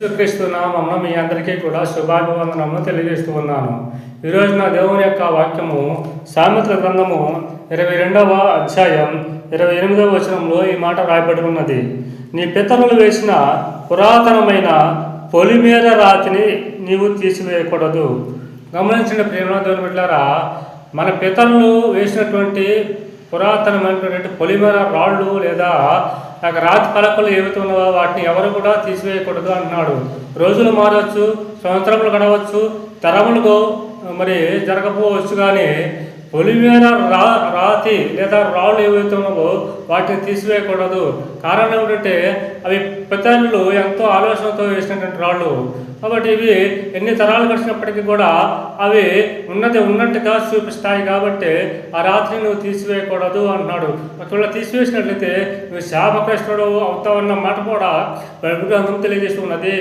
యేసుక్రీస్తు మీ అందరికీ కూడా శుభాభివందనము తెలియజేస్తూ ఉన్నాను. ఈరోజు నా దేవుని యొక్క వాక్యము సామెతల గ్రంథము ఇరవై రెండవ అధ్యాయం ఇరవై ఎనిమిదవ వచనంలో ఈ మాట రాయబడి ఉన్నది. నీ పితరులు వేసిన పురాతనమైన పొలిమేర రాతిని నీవు తీసివేయకూడదు. గమనించిన ప్రేమ దేవుని బిడ్డలారా మన పితరులు వేసినటువంటి పురాతనమైనటువంటి పొలిమేర రాళ్ళు లేదా నాకు రాతి పలకలు ఏవైతే ఉన్నావో వాటిని ఎవరు కూడా తీసివేయకూడదు అంటున్నాడు రోజులు మారవచ్చు సంవత్సరములు గడవచ్చు తరములు మరి జరగకపోవచ్చు కానీ పొలిమేర రా రాతి లేదా రాళ్ళు ఏవైతే ఉన్నావో వాటిని తీసివేయకూడదు. కారణం ఏమిటంటే అవి పితరులు ఎంతో ఆలోచనతో వేసినటువంటి రాళ్ళు. కాబట్టి ఇవి ఎన్ని తరాలు గడిచినప్పటికీ కూడా అవి ఉన్నది ఉన్నట్టుగా చూపిస్తాయి కాబట్టి ఆ రాత్రి నువ్వు తీసివేయకూడదు అంటున్నాడు. ఒకవేళ తీసివేసినట్లయితే నువ్వు శాపకృష్ణుడు అవుతావన్న మాట కూడా బైబిల్ గ్రంథం తెలియజేస్తున్నది.